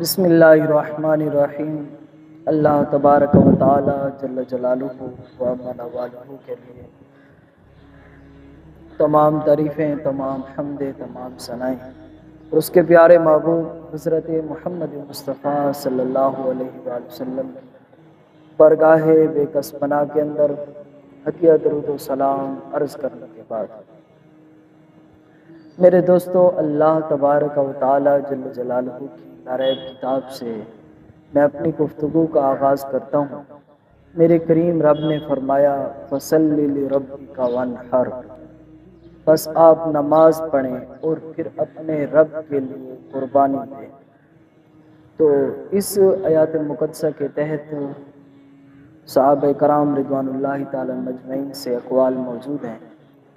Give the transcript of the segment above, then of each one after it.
بسم اللہ الرحمن الرحیم۔ اللہ تبارک و تعالی جل جلالہ و من والہ کے لیے تمام تعریفیں، تمام حمد تمام ثنائیں۔ اور اس کے پیارے محبوب حضرت محمد مصطفیٰ صلی اللہ علیہ وآلہ وسلم برگاہ بے کس پناہ کے اندر حقیہ درود و سلام عرض کرنے کے بعد۔ میرے دوستو، اللہ تبارک و تعالی جل جلالہ کی نعرہ کتاب سے میں اپنی گفتگو کا آغاز کرتا ہوں۔ میرے کریم رب نے فرمایا، فصل رب کا ون ہر بس آپ نماز پڑھیں اور پھر اپنے رب کے لیے قربانی دیں۔ تو اس آیات مقدسہ کے تحت صحابہ کرام رضوان اللہ تعالی مجمعین سے اقوال موجود ہیں۔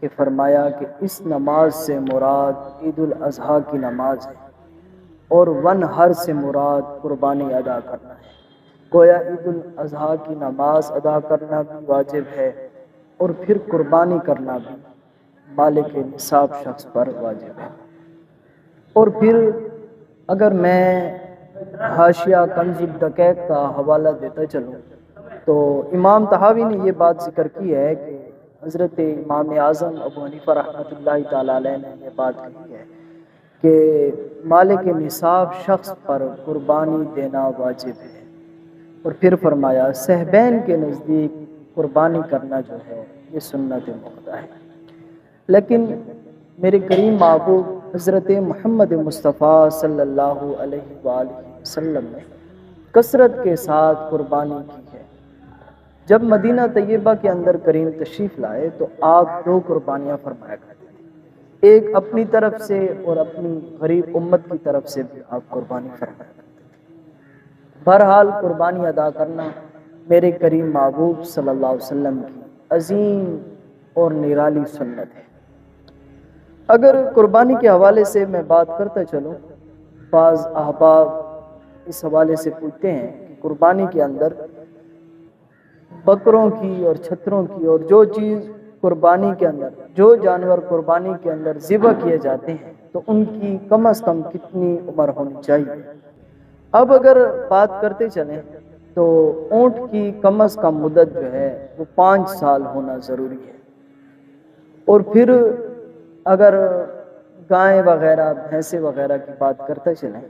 کہ فرمایا کہ اس نماز سے مراد عید الاضحیٰ کی نماز ہے اور ون ہر سے مراد قربانی ادا کرنا ہے۔ گویا عید الاضحیٰ کی نماز ادا کرنا بھی واجب ہے اور پھر قربانی کرنا بھی مالک نصاب شخص پر واجب ہے۔ اور پھر اگر میں حاشیہ کنز الدقیق کا حوالہ دیتا چلوں تو امام تحاوی نے یہ بات ذکر کی ہے کہ حضرت امام اعظم ابو حنیفہ رحمۃ اللہ تعالیٰ علیہ نے یہ بات کہی ہے کہ مالک نصاب شخص پر قربانی دینا واجب ہے۔ اور پھر فرمایا صحبین کے نزدیک قربانی کرنا جو ہے، یہ سنت مقدہ ہے۔ لیکن میرے کریم محبوب حضرت محمد مصطفیٰ صلی اللہ علیہ وآلہ وسلم نے کثرت کے ساتھ قربانی کی۔ ہے جب مدینہ طیبہ کے اندر کریم تشریف لائے تو آپ دو قربانیاں فرمایا کرتے تھے۔ ایک اپنی طرف سے اور اپنی غریب امت کی طرف سے بھی آپ قربانی فرمایا کرتے تھے۔ بہرحال قربانی ادا کرنا میرے کریم محبوب صلی اللہ علیہ وسلم کی عظیم اور نرالی سنت ہے۔ اگر قربانی کے حوالے سے میں بات کرتا چلوں، بعض احباب اس حوالے سے پوچھتے ہیں کہ قربانی کے اندر بکروں کی اور چھتروں کی اور جو چیز قربانی کے اندر، جو جانور قربانی کے اندر ذبح کیے جاتے ہیں، تو ان کی کم از کم کتنی عمر ہونی چاہیے؟ اب اگر بات کرتے چلیں تو اونٹ کی کم از کم مدت جو ہے، وہ پانچ سال ہونا ضروری ہے۔ اور پھر اگر گائے وغیرہ بھینسے وغیرہ کی بات کرتے چلیں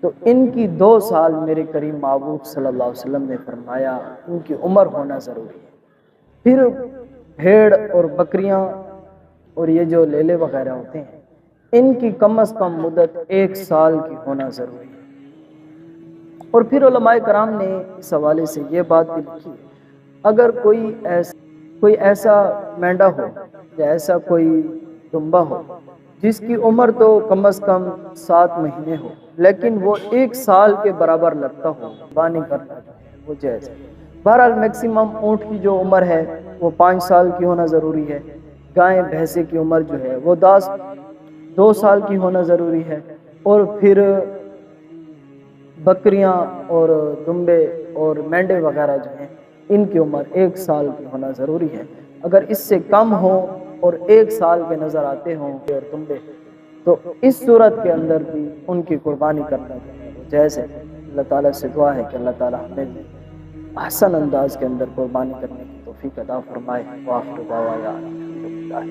تو ان کی دو سال میرے کریم محبوب صلی اللہ علیہ وسلم نے فرمایا، ان کی عمر ہونا ضروری ہے۔ پھر بھیڑ اور بکریاں اور یہ جو لیلے وغیرہ ہوتے ہیں، ان کی کم از کم مدت ایک سال کی ہونا ضروری ہے۔ اور پھر علماء کرام نے اس حوالے سے یہ بات بھی لکھی، اگر کوئی ایسا کوئی ایسا مینڈا ہو یا ایسا کوئی دمبا ہو، جس کی عمر تو کم از کم سات مہینے ہو لیکن وہ ایک سال کے برابر لگتا ہو بانی کرنا وہ جیسے۔ بہرحال میکسیمم اونٹ کی جو عمر ہے، وہ پانچ سال کی ہونا ضروری ہے۔ گائے بھینسے کی عمر جو ہے، وہ دس، دو سال کی ہونا ضروری ہے۔ اور پھر بکریاں اور دمبے اور مینڈے وغیرہ جو ہیں، ان کی عمر ایک سال کی ہونا ضروری ہے۔ اگر اس سے کم ہو اور ایک سال کے نظر آتے ہوں، اور تمبے تو اس صورت کے اندر بھی ان کی قربانی کرنا جیسے اللہ تعالیٰ سے دعا ہے کہ اللہ تعالیٰ ہمیں احسن انداز کے اندر قربانی کرنے کی توفیق عطا فرمائے۔ وآخر دعوایا الحمدللہ